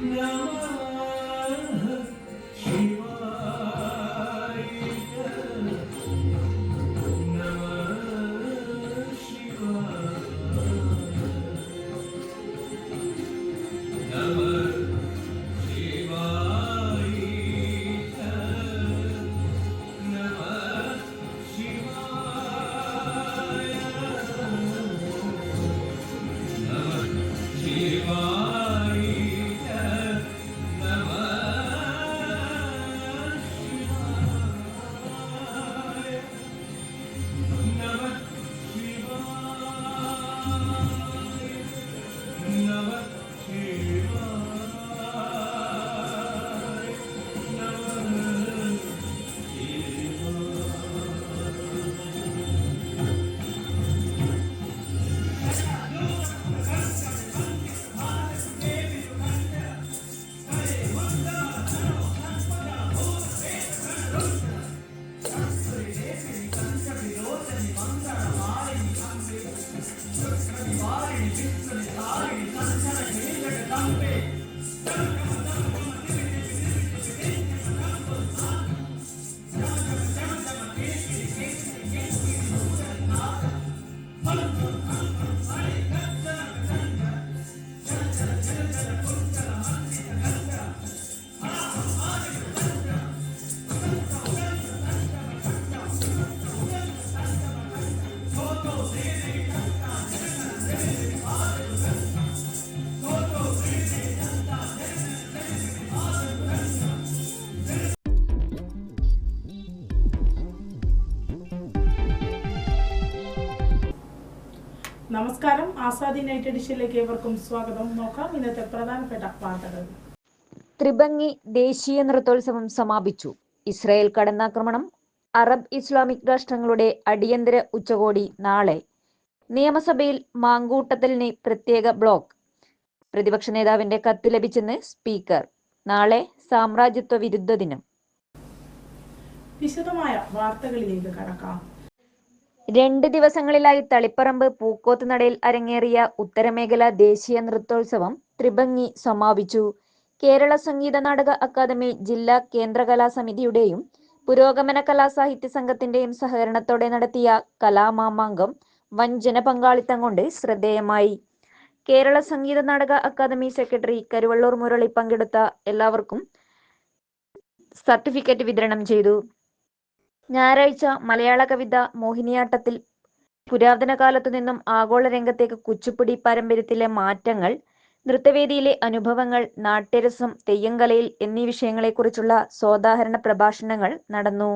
Namah. Azadi night എഡിഷനിലേക്ക് ഏവർക്കും സ്വാഗതം. നോക്കാം ഇന്നത്തെ പ്രധാനപ്പെട്ട വാർത്തകൾ. ത്രിഭംഗി ദേശീയ നൃത്തോത്സവം സമാപിച്ചു. ഇസ്രായേൽ കടന്നാക്രമണം അറബ് ഇസ്ലാമിക് രാഷ്ട്രങ്ങളുടെ അടിയന്തര ഉച്ചകോടി നാളെ. നിയമസഭയിൽ മാങ്കൂട്ടത്തലിന് പ്രത്യേക ബ്ലോക്ക്. പ്രതിപക്ഷ നേതാവിന്റെ കത്ത് ലഭിച്ചെന്ന് സ്പീക്കർ. നാളെ സാമ്രാജ്യത്വ വിരുദ്ധ ദിനം. വിശദമായ വാർത്തകളിലേക്ക് കടക്കാം. രണ്ട് ദിവസങ്ങളിലായി തളിപ്പറമ്പ് പൂക്കോത്ത് നടയിൽ അരങ്ങേറിയ ഉത്തരമേഖല ദേശീയ നൃത്തോത്സവം ത്രിഭംഗി സമാപിച്ചു. കേരള സംഗീത നാടക അക്കാദമി ജില്ലാ കേന്ദ്ര കലാസമിതിയുടെയും പുരോഗമന കലാസാഹിത്യ സംഘത്തിന്റെയും സഹകരണത്തോടെ നടത്തിയ കലാമാമാങ്കം വൻ ജനപങ്കാളിത്തം കൊണ്ട് ശ്രദ്ധേയമായി. കേരള സംഗീത നാടക അക്കാദമി സെക്രട്ടറി കരുവള്ളൂർ മുരളി പങ്കെടുത്ത എല്ലാവർക്കും സർട്ടിഫിക്കറ്റ് വിതരണം ചെയ്തു. ഞായറാഴ്ച മലയാള കവിത മോഹിനിയാട്ടത്തിൽ പുരാതന കാലത്തു നിന്നും ആഗോള രംഗത്തേക്ക് കുച്ചുപ്പിടി പാരമ്പര്യത്തിലെ മാറ്റങ്ങൾ നൃത്തവേദിയിലെ അനുഭവങ്ങൾ നാട്യരസം തെയ്യങ്കലയിൽ എന്നീ വിഷയങ്ങളെക്കുറിച്ചുള്ള സോദാഹരണ പ്രഭാഷണങ്ങൾ നടന്നു.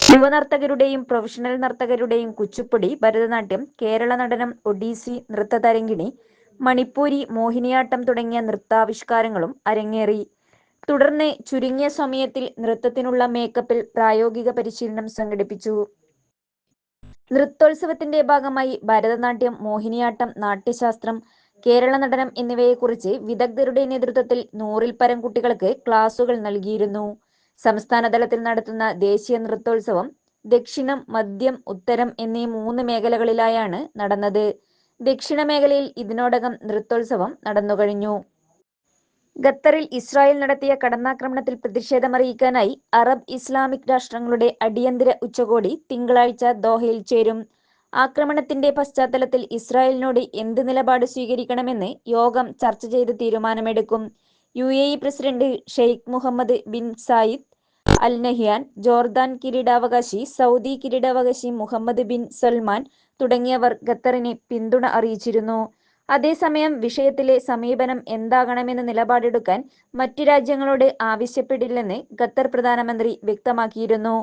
യുവനർത്തകരുടെയും പ്രൊഫഷണൽ നർത്തകരുടെയും കുച്ചുപ്പിടി ഭരതനാട്യം കേരള നടനം ഒഡീസി നൃത്തതരങ്കിണി മണിപ്പൂരി മോഹിനിയാട്ടം തുടങ്ങിയ നൃത്താവിഷ്കാരങ്ങളും അരങ്ങേറി. തുടർന്ന് ചുരുങ്ങിയ സമയത്തിൽ നൃത്തത്തിനുള്ള മേക്കപ്പിൽ പ്രായോഗിക പരിശീലനം സംഘടിപ്പിച്ചു. നൃത്തോത്സവത്തിന്റെ ഭാഗമായി ഭരതനാട്യം മോഹിനിയാട്ടം നാട്യശാസ്ത്രം കേരള നടനം എന്നിവയെക്കുറിച്ച് വിദഗ്ധരുടെ നേതൃത്വത്തിൽ നൂറിൽ പരം കുട്ടികൾക്ക് ക്ലാസുകൾ നൽകിയിരുന്നു. സംസ്ഥാനതലത്തിൽ നടത്തുന്ന ദേശീയ നൃത്തോത്സവം ദക്ഷിണം മദ്യം ഉത്തരം എന്നീ മൂന്ന് മേഖലകളിലായാണ് നടന്നത്. ദക്ഷിണ മേഖലയിൽ ഇതിനോടകം നൃത്തോത്സവം നടന്നുകഴിഞ്ഞു. ഖത്തറിൽ ഇസ്രായേൽ നടത്തിയ കടന്നാക്രമണത്തിൽ പ്രതിഷേധമറിയിക്കാനായി അറബ് ഇസ്ലാമിക് രാഷ്ട്രങ്ങളുടെ അടിയന്തര ഉച്ചകോടി തിങ്കളാഴ്ച ദോഹയിൽ ചേരും. ആക്രമണത്തിന്റെ പശ്ചാത്തലത്തിൽ ഇസ്രായേലിനോട് എന്ത് നിലപാട് സ്വീകരിക്കണമെന്ന് യോഗം ചർച്ച ചെയ്ത് തീരുമാനമെടുക്കും. U A E president Sheikh Mohamed bin Zayed Al Nahyan Jordan കിരീടാവകാശി സൗദി കിരീടാവകാശി മുഹമ്മദ് ബിൻ സൽമാൻ തുടങ്ങിയവർ ഖത്തറിന് പിന്തുണ അറിയിച്ചിരുന്നു. അതേസമയം വിഷയത്തിലെ സമീപനം എന്താകണമെന്ന് നിലപാടെടുക്കാൻ മറ്റു രാജ്യങ്ങളോട് ആവശ്യപ്പെടില്ലെന്ന് ഖത്തർ പ്രധാനമന്ത്രി വ്യക്തമാക്കിയിരുന്നു.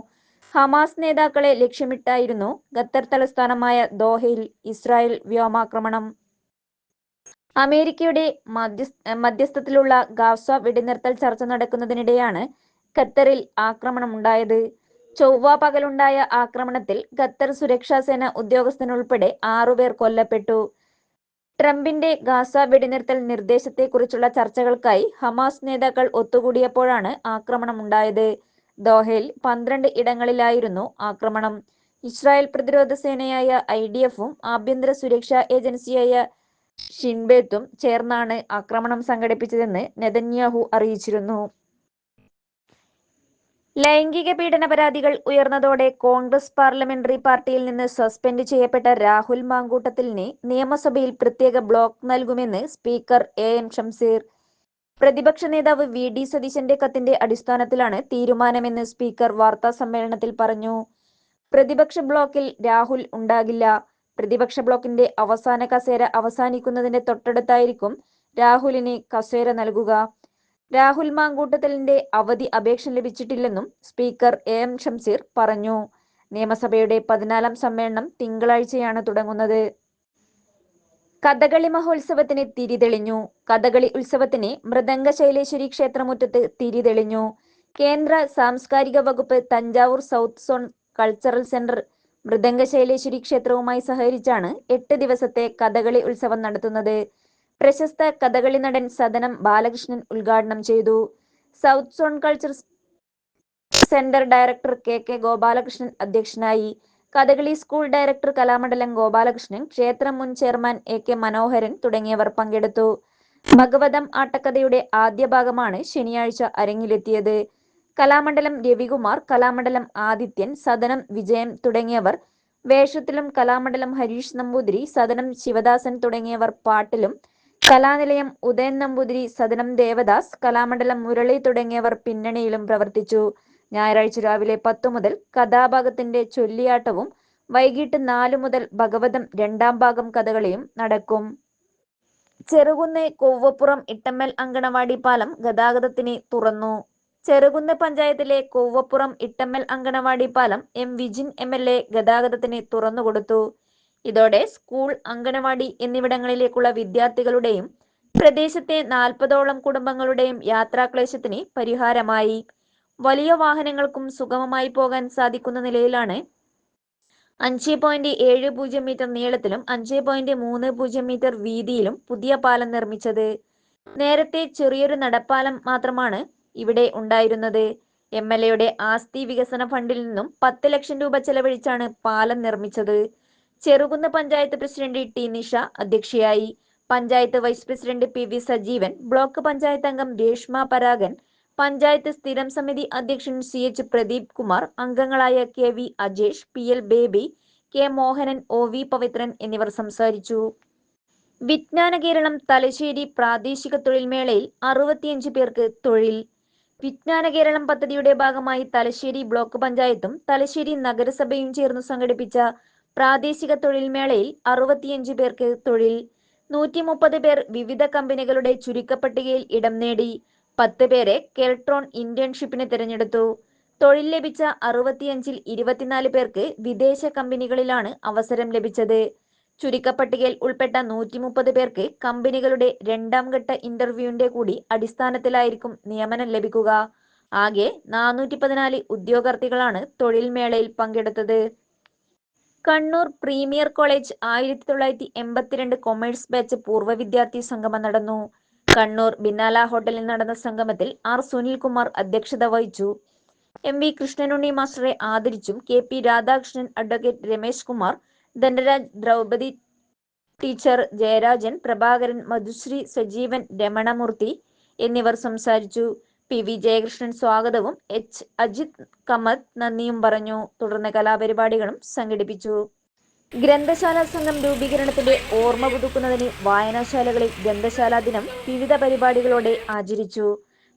ഹമാസ് നേതാക്കളെ ലക്ഷ്യമിട്ടായിരുന്നു ഖത്തർ തലസ്ഥാനമായ ദോഹയിൽ ഇസ്രായേൽ വ്യോമാക്രമണം. അമേരിക്കയുടെ മധ്യസ്ഥ മധ്യസ്ഥത്തിലുള്ള ഗാസ വെടിനിർത്തൽ ചർച്ച നടക്കുന്നതിനിടെയാണ് ഖത്തറിൽ ആക്രമണമുണ്ടായത്. ചൊവ്വ പകലുണ്ടായ ആക്രമണത്തിൽ ഖത്തർ സുരക്ഷാ സേന ഉദ്യോഗസ്ഥനുൾപ്പെടെ ആറുപേർ കൊല്ലപ്പെട്ടു. ട്രംപിന്റെ ഗാസ വെടിനിർത്തൽ നിർദ്ദേശത്തെക്കുറിച്ചുള്ള ചർച്ചകൾക്കായി ഹമാസ് നേതാക്കൾ ഒത്തുകൂടിയപ്പോഴാണ് ആക്രമണമുണ്ടായത് ദോഹയിൽ പന്ത്രണ്ട് ഇടങ്ങളിലായിരുന്നു ആക്രമണം. ഇസ്രായേൽ പ്രതിരോധ സേനയായ ഐ ഡി എഫും ആഭ്യന്തര സുരക്ഷാ ഏജൻസിയായ ഷിൻബേത്തും ചേർന്നാണ് ആക്രമണം സംഘടിപ്പിച്ചതെന്ന് നെതന്യാഹു അറിയിച്ചിരുന്നു. ലൈംഗിക പീഡന പരാതികൾ ഉയർന്നതോടെ കോൺഗ്രസ് പാർലമെന്ററി പാർട്ടിയിൽ നിന്ന് സസ്പെൻഡ് ചെയ്യപ്പെട്ട രാഹുൽ മാങ്കൂട്ടത്തിലിന് നിയമസഭയിൽ പ്രത്യേക ബ്ലോക്ക് നൽകുമെന്ന് സ്പീക്കർ എ എം ഷംസീർ പ്രതിപക്ഷ നേതാവ് വി ഡി സതീശന്റെ കത്തിന്റെ അടിസ്ഥാനത്തിലാണ് തീരുമാനമെന്ന് സ്പീക്കർ വാർത്താ സമ്മേളനത്തിൽ പറഞ്ഞു. പ്രതിപക്ഷ ബ്ലോക്കിൽ രാഹുൽ ഉണ്ടാകില്ല. പ്രതിപക്ഷ ബ്ലോക്കിന്റെ അവസാന കസേര അവസാനിക്കുന്നതിന്റെ തൊട്ടടുത്തായിരിക്കും രാഹുലിന് കസേര നൽകുക. രാഹുൽ മാങ്കൂട്ടത്തലിന്റെ അവധി അപേക്ഷ ലഭിച്ചിട്ടില്ലെന്നും സ്പീക്കർ എ എം ഷംസീർ പറഞ്ഞു. നിയമസഭയുടെ പതിനാലാം സമ്മേളനം തിങ്കളാഴ്ചയാണ് തുടങ്ങുന്നത്. കഥകളി മഹോത്സവത്തിന് തിരിതെളിഞ്ഞു. കഥകളി ഉത്സവത്തിന് മൃദംഗ ശൈലേശ്വരി ക്ഷേത്രമുറ്റത്ത് തിരിതെളിഞ്ഞു. കേന്ദ്ര സാംസ്കാരിക വകുപ്പ് Thanjavur south zone cultural centre Mridanga Shaileshwari ക്ഷേത്രവുമായി സഹകരിച്ചാണ് എട്ട് ദിവസത്തെ കഥകളി ഉത്സവം നടത്തുന്നത്. പ്രശസ്ത കഥകളി നടൻ സദനം ബാലകൃഷ്ണൻ ഉദ്ഘാടനം ചെയ്തു. South zone culture centre director K K Gopalakrishnan അധ്യക്ഷനായി. കഥകളി സ്കൂൾ ഡയറക്ടർ കലാമണ്ഡലം ഗോപാലകൃഷ്ണൻ ക്ഷേത്രം മുൻ ചെയർമാൻ എ കെ മനോഹരൻ തുടങ്ങിയവർ പങ്കെടുത്തു. ഭഗവതം ആട്ടക്കഥയുടെ ആദ്യ ഭാഗമാണ് ശനിയാഴ്ച അരങ്ങിലെത്തിയത്. കലാമണ്ഡലം രവികുമാർ കലാമണ്ഡലം ആദിത്യൻ സദനം വിജയൻ തുടങ്ങിയവർ വേഷത്തിലും കലാമണ്ഡലം ഹരീഷ് നമ്പൂതിരി സദനം ശിവദാസൻ തുടങ്ങിയവർ പാട്ടിലും കലാനിലയം ഉദയൻ നമ്പൂതിരി സദനം ദേവദാസ് കലാമണ്ഡലം മുരളി തുടങ്ങിയവർ പിന്നണിയിലും പ്രവർത്തിച്ചു. ഞായറാഴ്ച രാവിലെ പത്തു മുതൽ കഥാഭാഗത്തിന്റെ ചൊല്ലിയാട്ടവും വൈകിട്ട് നാലു മുതൽ ഭഗവതം രണ്ടാം ഭാഗം കഥകളിയും നടക്കും. ചെറുകുന്ന് കൊവ്വപ്പുറം ഇട്ടമ്മൽ അങ്കണവാടി പാലം ഗതാഗതത്തിന് തുറന്നു. ചെറുകുന്ന് പഞ്ചായത്തിലെ കൊവ്വപ്പുറം ഇട്ടമ്മൽ അങ്കണവാടി പാലം M Vijin M L A ഗതാഗതത്തിന് തുറന്നുകൊടുത്തു. ഇതോടെ സ്കൂൾ അങ്കണവാടി എന്നിവിടങ്ങളിലേക്കുള്ള വിദ്യാർത്ഥികളുടെയും പ്രദേശത്തെ നാൽപ്പതോളം കുടുംബങ്ങളുടെയും യാത്രാക്ലേശത്തിന് പരിഹാരമായി. വലിയ വാഹനങ്ങൾക്കും സുഗമമായി പോകാൻ സാധിക്കുന്ന നിലയിലാണ് അഞ്ച് പോയിന്റ് ഏഴ് പൂജ്യം മീറ്റർ നീളത്തിലും അഞ്ച് പോയിന്റ് മൂന്ന് പൂജ്യം മീറ്റർ വീതിയിലും പുതിയ പാലം നിർമ്മിച്ചത്. നേരത്തെ ചെറിയൊരു നടപ്പാലം മാത്രമാണ് ഇവിടെ ഉണ്ടായിരുന്നത്. എം എൽ എയുടെ ആസ്തി വികസന ഫണ്ടിൽ നിന്നും പത്ത് ലക്ഷം രൂപ ചെലവഴിച്ചാണ് പാലം നിർമ്മിച്ചത്. ചെറുകുന്ന് പഞ്ചായത്ത് പ്രസിഡന്റ് ടി നിഷ അധ്യക്ഷയായി. Panchayat vice president P V Sajeevan block panchayat അംഗം രേഷ്മ പരാഗൻ പഞ്ചായത്ത് സ്ഥിരം സമിതി അധ്യക്ഷൻ സി എച്ച് പ്രദീപ് കുമാർ അംഗങ്ങളായ K V Ajesh P L Baby K Mohanan O V Pavithran എന്നിവർ സംസാരിച്ചു. വിജ്ഞാന കേരളം തലശ്ശേരി പ്രാദേശിക തൊഴിൽ മേളയിൽ അറുപത്തിയഞ്ച് പേർക്ക് തൊഴിൽ. വിജ്ഞാന കേരളം പദ്ധതിയുടെ ഭാഗമായി തലശ്ശേരി ബ്ലോക്ക് പഞ്ചായത്തും തലശ്ശേരി നഗരസഭയും ചേർന്ന് സംഘടിപ്പിച്ച പ്രാദേശിക തൊഴിൽ മേളയിൽ അറുപത്തിയഞ്ച് പേർക്ക് തൊഴിൽ നൂറ്റി മുപ്പത് പേർ വിവിധ കമ്പനികളുടെ ചുരുക്കപ്പട്ടികയിൽ ഇടം നേടി പത്ത് പേരെ കെൽട്രോൺ ഇന്റേൺഷിപ്പിന് തിരഞ്ഞെടുത്തു. തൊഴിൽ ലഭിച്ച അറുപത്തിയഞ്ചിൽ ഇരുപത്തിനാല് പേർക്ക് വിദേശ കമ്പനികളിലാണ് അവസരം ലഭിച്ചത്. ചുരുക്കപ്പട്ടികയിൽ ഉൾപ്പെട്ട നൂറ്റി മുപ്പത് പേർക്ക് കമ്പനികളുടെ രണ്ടാം ഘട്ട ഇന്റർവ്യൂവിന്റെ കൂടി അടിസ്ഥാനത്തിലായിരിക്കും നിയമനം ലഭിക്കുക. ആകെ നാനൂറ്റി പതിനാല് ഉദ്യോഗാർത്ഥികളാണ് തൊഴിൽ മേളയിൽ പങ്കെടുത്തത്. കണ്ണൂർ പ്രീമിയർ കോളേജ് ആയിരത്തി തൊള്ളായിരത്തി എൺപത്തിരണ്ട് കൊമേഴ്സ് ബാച്ച് പൂർവ വിദ്യാർത്ഥി സംഗമം നടന്നു. കണ്ണൂർ ബിന്നാല ഹോട്ടലിൽ നടന്ന സംഗമത്തിൽ ആർ സുനിൽകുമാർ അധ്യക്ഷത വഹിച്ചു. എം വി കൃഷ്ണനുണ്ണി മാസ്റ്ററെ ആദരിച്ചും K P Radhakrishnan advocate Ramesh Kumar Dhanaraj Draupadi teacher Jayarajan Prabhakaran Madhusree Sajeevan Ramanamurthy എന്നിവർ സംസാരിച്ചു. പി വി ജയകൃഷ്ണൻ സ്വാഗതവും എച്ച് അജിത് കമത് നന്ദിയും പറഞ്ഞു. തുടർന്ന് കലാപരിപാടികളും സംഘടിപ്പിച്ചു. ഗ്രന്ഥശാല സംഘം രൂപീകരണത്തിന്റെ ഓർമ്മ പുതുക്കുന്നതിന് വായനാശാലകളിൽ ഗ്രന്ഥശാലാ ദിനം വിവിധ പരിപാടികളോടെ ആചരിച്ചു.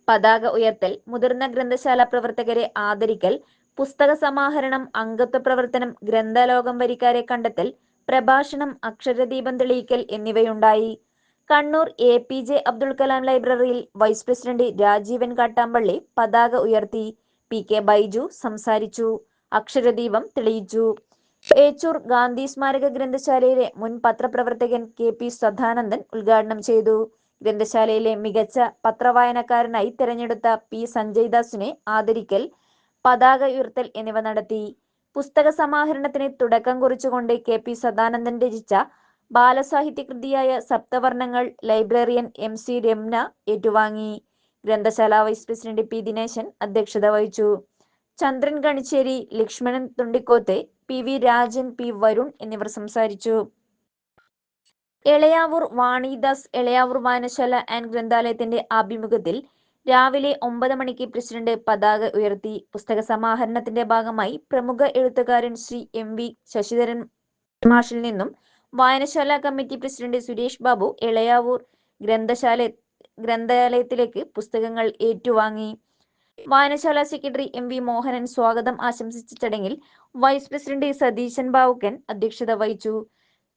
പതാക ഉയർത്തൽ മുതിർന്ന ഗ്രന്ഥശാല പ്രവർത്തകരെ ആദരിക്കൽ പുസ്തക സമാഹരണം അംഗത്വ പ്രവർത്തനം ഗ്രന്ഥലോകം വരിക്കാരെ കണ്ടെത്തൽ പ്രഭാഷണം അക്ഷരദീപം തെളിയിക്കൽ എന്നിവയുണ്ടായി. Kannur A P J Abdul Kalam ലൈബ്രറിയിൽ വൈസ് പ്രസിഡന്റ് രാജീവൻ കാട്ടാമ്പള്ളി പതാക ഉയർത്തി പി കെ ബൈജു സംസാരിച്ചു. അക്ഷരദീപം തെളിയിച്ചു. ഏച്ചൂർ ഗാന്ധി സ്മാരക ഗ്രന്ഥശാലയിലെ മുൻ പത്രപ്രവർത്തകൻ കെ പി സദാനന്ദൻ ഉദ്ഘാടനം ചെയ്തു. ഗ്രന്ഥശാലയിലെ മികച്ച പത്രവായനക്കാരനായി തെരഞ്ഞെടുത്ത പി സഞ്ജയ് ദാസിനെ ആദരിക്കൽ പതാക ഉയർത്തൽ എന്നിവ നടത്തി. പുസ്തക സമാഹരണത്തിന് തുടക്കം കുറിച്ചുകൊണ്ട് കെ പി സദാനന്ദൻ രചിച്ച ബാലസാഹിത്യ കൃതിയായ Saptavarnangal librarian M C Ramna ഏറ്റുവാങ്ങി. ഗ്രന്ഥശാല വൈസ് പ്രസിഡന്റ് പി ദിനേശൻ അധ്യക്ഷത വഹിച്ചു. Chandran Kanicheri Lakshmanan Thundikoth P V Rajan P Varun എന്നിവർ സംസാരിച്ചു. എളയാവൂർ വാണിദാസ് എളയാവൂർ വായനശാല ആൻഡ് ഗ്രന്ഥാലയത്തിന്റെ ആഭിമുഖ്യത്തിൽ രാവിലെ ഒമ്പത് മണിക്ക് പ്രസിഡന്റ് പതാക ഉയർത്തി. പുസ്തക സമാഹരണത്തിന്റെ ഭാഗമായി പ്രമുഖ എഴുത്തുകാരൻ ശ്രീ എം വി ശശിധരൻ മാഷിൽ നിന്നും വായനശാല കമ്മിറ്റി പ്രസിഡന്റ് സുരേഷ് ബാബു എളയാവൂർ ഗ്രന്ഥശാല ഗ്രന്ഥാലയത്തിലേക്ക് പുസ്തകങ്ങൾ ഏറ്റുവാങ്ങി. വായനശാല സെക്രട്ടറി എം വി മോഹനൻ സ്വാഗതം ആശംസിച്ച ചടങ്ങിൽ വൈസ് പ്രസിഡന്റ് സതീശൻ ബാവുക്കൻ അധ്യക്ഷത വഹിച്ചു.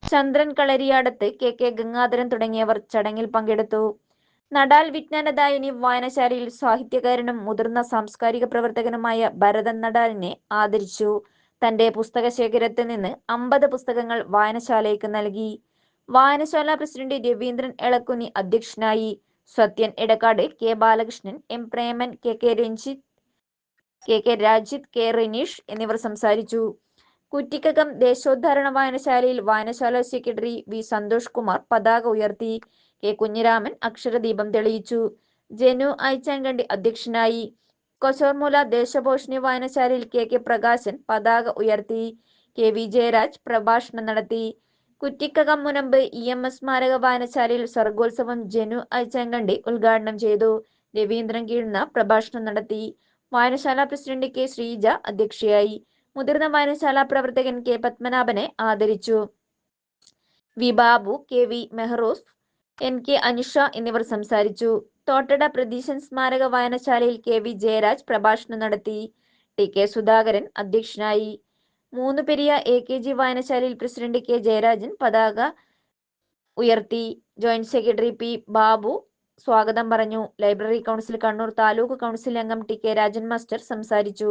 ചന്ദ്രൻ കളരിയാടത്ത് കെ കെ ഗംഗാധരൻ തുടങ്ങിയവർ ചടങ്ങിൽ പങ്കെടുത്തു. നടാൽ വിജ്ഞാനദായിനി വായനശാലയിൽ സാഹിത്യകാരനും മുതിർന്ന സാംസ്കാരിക പ്രവർത്തകനുമായ ഭരതൻ നടാലിനെ ആദരിച്ചു. തന്റെ പുസ്തക ശേഖരത്തിൽ നിന്ന് അമ്പത് പുസ്തകങ്ങൾ വായനശാലയ്ക്ക് നൽകി. വായനശാല പ്രസിഡന്റ് രവീന്ദ്രൻ എളക്കുനി അധ്യക്ഷനായി. Sathyan Edakkad K Balakrishnan M Preman K K Ranjith K K Rajith K Rineesh എന്നിവർ സംസാരിച്ചു. കുറ്റിക്കകം ദേശോദ്ധാരണ വായനശാലയിൽ വായനശാല സെക്രട്ടറി വി സന്തോഷ് കുമാർ പതാക ഉയർത്തി. കെ കുഞ്ഞിരാമൻ അക്ഷരദീപം തെളിയിച്ചു. ജനു കണ്ടി അധ്യക്ഷനായി. കൊച്ചോർമൂല ദേശഭൂഷണി വായനശാലയിൽ കെ കെ പ്രകാശൻ പതാക ഉയർത്തി കെ വി ജയരാജ് പ്രഭാഷണം നടത്തി. Kuttikkakam Munambu E M S സ്മാരക വായനശാലയിൽ സർഗോത്സവം ജനു അച്ചങ്കണ്ടി ഉദ്ഘാടനം ചെയ്തു. രവീന്ദ്രൻ കീഴ്ന്ന പ്രഭാഷണം നടത്തി. വായനശാല പ്രസിഡന്റ് കെ ശ്രീജ അധ്യക്ഷയായി. മുതിർന്ന വായനശാല പ്രവർത്തകൻ കെ പത്മനാഭനെ ആദരിച്ചു. V Babu K V Mehroof N K Anusha എന്നിവർ സംസാരിച്ചു. തോട്ടട പ്രതീശൻ സ്മാരക വായനശാലയിൽ കെ വി ജയരാജ് പ്രഭാഷണം നടത്തി. ടി കെ സുധാകരൻ അധ്യക്ഷനായി. മൂന്ന് പെരിയ എ കെ ജി വായനശാലയിൽ പ്രസിഡന്റ് കെ ജയരാജൻ പതാക ഉയർത്തി. ജോയിന്റ് സെക്രട്ടറി പി ബാബു സ്വാഗതം പറഞ്ഞു. Library council Kannur taluk council അംഗം ടി കെ രാജൻ മാസ്റ്റർ സംസാരിച്ചു.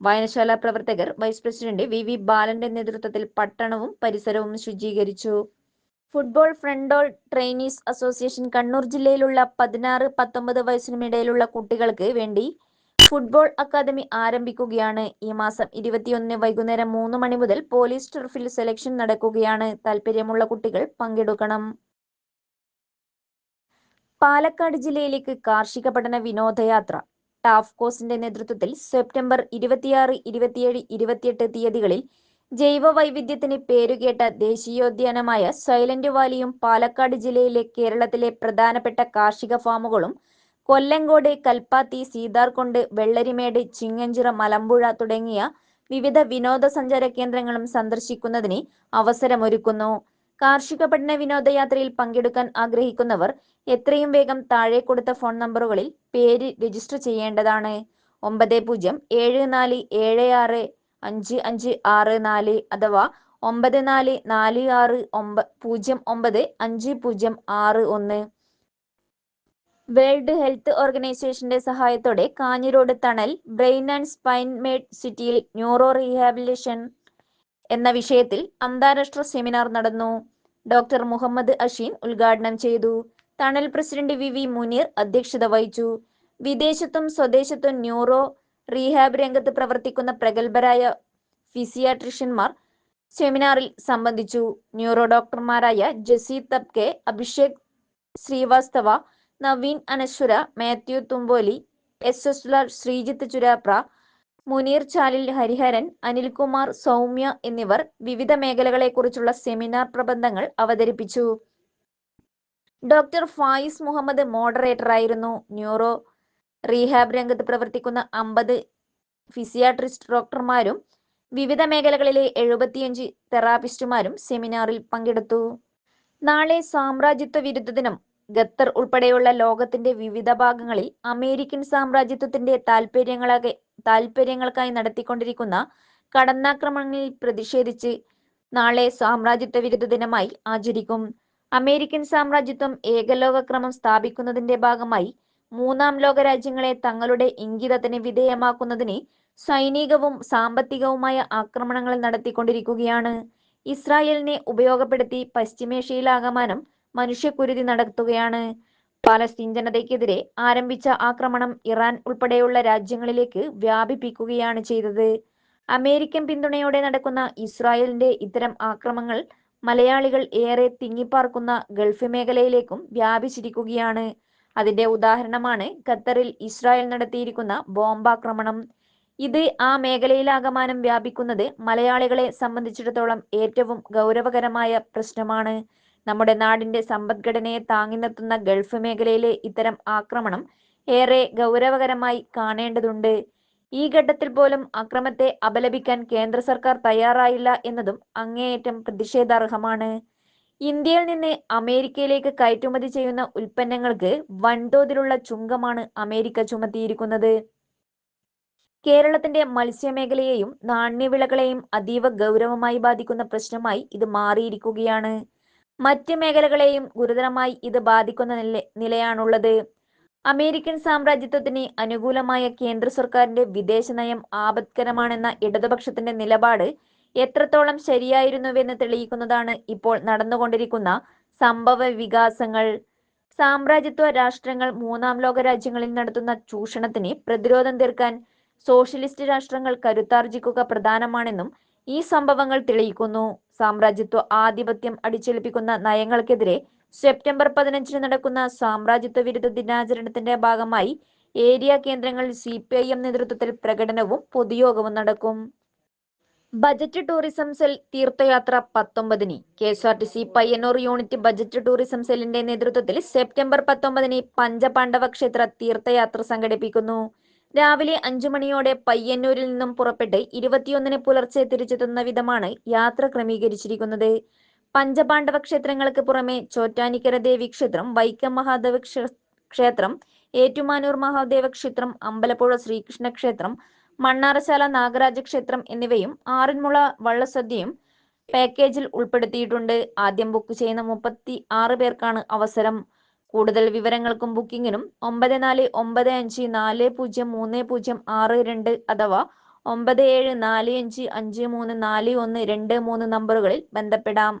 വായനശാല പ്രവർത്തകർ വൈസ് പ്രസിഡന്റ് വി വി ബാലന്റെ നേതൃത്വത്തിൽ പട്ടണവും പരിസരവും ശുചീകരിച്ചു. Football frontal trainees association Kannur ജില്ലയിലുള്ള പതിനാറ് പത്തൊമ്പത് വയസ്സിനുമിടയിലുള്ള കുട്ടികൾക്ക് വേണ്ടി ഫുട്ബോൾ അക്കാദമി ആരംഭിക്കുകയാണ്. ഈ മാസം ഇരുപത്തിയൊന്നിന് വൈകുന്നേരം മൂന്ന് മണി മുതൽ പോലീസ് ടർഫിൽ സെലക്ഷൻ നടക്കുകയാണ്. താല്പര്യമുള്ള കുട്ടികൾ പങ്കെടുക്കണം. പാലക്കാട് ജില്ലയിലേക്ക് കാർഷിക പഠന വിനോദയാത്ര ടാഫ്കോസിന്റെ നേതൃത്വത്തിൽ സെപ്റ്റംബർ ഇരുപത്തിയാറ് ഇരുപത്തിയേഴ് ഇരുപത്തിയെട്ട് തീയതികളിൽ ജൈവ വൈവിധ്യത്തിന് പേരുകേട്ട ദേശീയോദ്യാനമായ സൈലന്റ് വാലിയും പാലക്കാട് ജില്ലയിലെ കേരളത്തിലെ പ്രധാനപ്പെട്ട കാർഷിക ഫാമുകളും കൊല്ലങ്കോട് കൽപ്പാത്തി സീതാർകൊണ്ട് വെള്ളരിമേട് ചിങ്ങഞ്ചിറ മലമ്പുഴ തുടങ്ങിയ വിവിധ വിനോദസഞ്ചാര കേന്ദ്രങ്ങളും സന്ദർശിക്കുന്നതിന് അവസരമൊരുക്കുന്നു. കാർഷിക പഠന വിനോദയാത്രയിൽ പങ്കെടുക്കാൻ ആഗ്രഹിക്കുന്നവർ എത്രയും വേഗം താഴെ കൊടുത്ത ഫോൺ നമ്പറുകളിൽ പേര് രജിസ്റ്റർ ചെയ്യേണ്ടതാണ്. ഒമ്പത് പൂജ്യം ഏഴ് നാല് ഏഴ് ആറ് അഞ്ച് അഞ്ച് ആറ് നാല് അഥവാ ഒമ്പത് നാല് നാല് ആറ് ഒമ്പ പൂജ്യം ഒമ്പത് അഞ്ച് പൂജ്യം ആറ് ഒന്ന്. വേൾഡ് ഹെൽത്ത് ഓർഗനൈസേഷന്റെ സഹായത്തോടെ Kanhirode Thanal brain and spine med സിറ്റിയിൽ ന്യൂറോ റീഹാബിലിറ്റേഷൻ എന്ന വിഷയത്തിൽ അന്താരാഷ്ട്ര സെമിനാർ നടന്നു. ഡോക്ടർ മുഹമ്മദ് അഷീൻ ഉദ്ഘാടനം ചെയ്തു. തണൽ പ്രസിഡന്റ് വി വി മുനീർ അധ്യക്ഷത വഹിച്ചു. വിദേശത്തും സ്വദേശത്തും ന്യൂറോ റീഹാബ് രംഗത്ത് പ്രവർത്തിക്കുന്ന പ്രഗത്ഭരായ ഫിസിയാട്രിഷ്യന്മാർ സെമിനാറിൽ സംബന്ധിച്ചു. ന്യൂറോ ഡോക്ടർമാരായ ജസി തബ്കെ അഭിഷേക് ശ്രീവാസ്തവ നവീൻ അനശ്വര മാത്യു തുമ്പോലി എസ് എസ് ലാൽ ശ്രീജിത്ത് ചുരാപ്ര മുനീർ ചാലിൽ ഹരിഹരൻ അനിൽകുമാർ സൗമ്യ എന്നിവർ വിവിധ മേഖലകളെക്കുറിച്ചുള്ള സെമിനാർ പ്രബന്ധങ്ങൾ അവതരിപ്പിച്ചു. ഡോക്ടർ ഫായിസ് മുഹമ്മദ് മോഡറേറ്റർ ആയിരുന്നു. ന്യൂറോ റീഹാബ് രംഗത്ത് പ്രവർത്തിക്കുന്ന അമ്പത് ഫിസിയാട്രിസ്റ്റ് ഡോക്ടർമാരും വിവിധ മേഖലകളിലെ എഴുപത്തിയഞ്ച് തെറാപ്പിസ്റ്റുമാരും സെമിനാറിൽ പങ്കെടുത്തു. നാളെ സാമ്രാജ്യത്വ വിരുദ്ധ ദിനം. ഖത്തർ ഉൾപ്പെടെയുള്ള ലോകത്തിന്റെ വിവിധ ഭാഗങ്ങളിൽ അമേരിക്കൻ സാമ്രാജ്യത്വത്തിന്റെ താൽപര്യങ്ങളെ താൽപര്യങ്ങൾക്കായി നടത്തിക്കൊണ്ടിരിക്കുന്ന കടന്നാക്രമണങ്ങളിൽ പ്രതിഷേധിച്ച് നാളെ സാമ്രാജ്യത്വ വിരുദ്ധ ദിനമായി ആചരിക്കും. അമേരിക്കൻ സാമ്രാജ്യത്വം ഏകലോകക്രമം സ്ഥാപിക്കുന്നതിന്റെ ഭാഗമായി മൂന്നാം ലോക രാജ്യങ്ങളെ തങ്ങളുടെ ഇംഗിതത്തിന് വിധേയമാക്കുന്നതിന് സൈനികവും സാമ്പത്തികവുമായ ആക്രമണങ്ങൾ നടത്തിക്കൊണ്ടിരിക്കുകയാണ്. ഇസ്രായേലിനെ ഉപയോഗപ്പെടുത്തി പശ്ചിമേഷ്യയിലാകമാനം മനുഷ്യക്കുരുതി നടത്തുകയാണ്. പാലസ്തീൻ ജനതയ്ക്കെതിരെ ആരംഭിച്ച ആക്രമണം ഇറാൻ ഉൾപ്പെടെയുള്ള രാജ്യങ്ങളിലേക്ക് വ്യാപിപ്പിക്കുകയാണ് ചെയ്തത്. അമേരിക്കൻ പിന്തുണയോടെ നടക്കുന്ന ഇസ്രായേലിന്റെ ഇത്തരം ആക്രമങ്ങൾ മലയാളികൾ ഏറെ തിങ്ങിപ്പാർക്കുന്ന ഗൾഫ് മേഖലയിലേക്കും വ്യാപിച്ചിരിക്കുകയാണ്. അതിന്റെ ഉദാഹരണമാണ് ഖത്തറിൽ ഇസ്രായേൽ നടത്തിയിരിക്കുന്ന ബോംബാക്രമണം. ഇത് ആ മേഖലയിലാകമാനം വ്യാപിക്കുന്നത് മലയാളികളെ സംബന്ധിച്ചിടത്തോളം ഏറ്റവും ഗൗരവകരമായ പ്രശ്നമാണ്. നമ്മുടെ നാടിന്റെ സമ്പദ്ഘടനയെ താങ്ങി നിർത്തുന്ന ഗൾഫ് മേഖലയിലെ ഇത്തരം ആക്രമണം ഏറെ ഗൗരവകരമായി കാണേണ്ടതുണ്ട്. ഈ ഘട്ടത്തിൽ പോലും അക്രമത്തെ അപലപിക്കാൻ കേന്ദ്ര സർക്കാർ തയ്യാറായില്ല എന്നതും അങ്ങേയറ്റം പ്രതിഷേധാർഹമാണ്. ഇന്ത്യയിൽ നിന്ന് അമേരിക്കയിലേക്ക് കയറ്റുമതി ചെയ്യുന്ന ഉൽപ്പന്നങ്ങൾക്ക് വൻതോതിലുള്ള ചുങ്കമാണ് അമേരിക്ക ചുമത്തിയിരിക്കുന്നത്. കേരളത്തിന്റെ മത്സ്യമേഖലയെയും നാണ്യവിളകളെയും അതീവ ഗൗരവമായി ബാധിക്കുന്ന പ്രശ്നമായി ഇത് മാറിയിരിക്കുകയാണ്. മറ്റ് മേഖലകളെയും ഗുരുതരമായി ഇത് ബാധിക്കുന്ന നില നിലയാണുള്ളത്. അമേരിക്കൻ സാമ്രാജ്യത്വത്തിന് അനുകൂലമായ കേന്ദ്ര സർക്കാരിന്റെ വിദേശ നയം ആപത്കരമാണെന്ന ഇടതുപക്ഷത്തിന്റെ നിലപാട് എത്രത്തോളം ശരിയായിരുന്നുവെന്ന് തെളിയിക്കുന്നതാണ് ഇപ്പോൾ നടന്നുകൊണ്ടിരിക്കുന്ന സംഭവ വികാസങ്ങൾ. സാമ്രാജ്യത്വ രാഷ്ട്രങ്ങൾ മൂന്നാം ലോക രാജ്യങ്ങളിൽ നടത്തുന്ന ചൂഷണത്തിന് പ്രതിരോധം തീർക്കാൻ സോഷ്യലിസ്റ്റ് രാഷ്ട്രങ്ങൾ കരുത്താർജിക്കുക പ്രധാനമാണെന്നും ഈ സംഭവങ്ങൾ തെളിയിക്കുന്നു. സാമ്രാജ്യത്വ ആധിപത്യം അടിച്ചേൽപ്പിക്കുന്ന നയങ്ങൾക്കെതിരെ സെപ്റ്റംബർ പതിനഞ്ചിന് നടക്കുന്ന സാമ്രാജ്യത്വ വിരുദ്ധ ദിനാചരണത്തിന്റെ ഭാഗമായി ഏരിയ കേന്ദ്രങ്ങളിൽ സി നേതൃത്വത്തിൽ പ്രകടനവും പൊതുയോഗവും നടക്കും. ബജറ്റ് ടൂറിസം സെൽ തീർത്ഥയാത്ര പത്തൊമ്പതിന്. K S R T C Payyanur unit budget tourism സെല്ലിന്റെ നേതൃത്വത്തിൽ സെപ്റ്റംബർ പത്തൊമ്പതിന് പഞ്ചപാണ്ഡവ ക്ഷേത്ര തീർത്ഥയാത്ര സംഘടിപ്പിക്കുന്നു. രാവിലെ അഞ്ചു മണിയോടെ പയ്യന്നൂരിൽ നിന്നും പുറപ്പെട്ട് ഇരുപത്തിയൊന്നിന് പുലർച്ചെ തിരിച്ചെത്തുന്ന വിധമാണ് യാത്ര ക്രമീകരിച്ചിരിക്കുന്നത്. പഞ്ചപാണ്ഡവ ക്ഷേത്രങ്ങൾക്ക് പുറമെ ചോറ്റാനിക്കര ദേവി ക്ഷേത്രം വൈക്കം മഹാദേവ ക്ഷേത്രം ഏറ്റുമാനൂർ മഹാദേവ ക്ഷേത്രം അമ്പലപ്പുഴ ശ്രീകൃഷ്ണ ക്ഷേത്രം മണ്ണാറശാല നാഗരാജ ക്ഷേത്രം എന്നിവയും ആറന്മുള വള്ളസദ്യയും പാക്കേജിൽ ഉൾപ്പെടുത്തിയിട്ടുണ്ട്. ആദ്യം ബുക്ക് ചെയ്യുന്ന മുപ്പത്തി ആറ് പേർക്കാണ് അവസരം. കൂടുതൽ വിവരങ്ങൾക്കും ബുക്കിങ്ങിനും ഒമ്പത് നാല് ഒമ്പത് അഞ്ച് നാല് പൂജ്യം മൂന്ന് പൂജ്യം ആറ് രണ്ട് അഥവാ ഒമ്പത് ഏഴ് നാല് അഞ്ച് അഞ്ച് മൂന്ന് നാല് ഒന്ന് രണ്ട് മൂന്ന് നമ്പറുകളിൽ ബന്ധപ്പെടാം.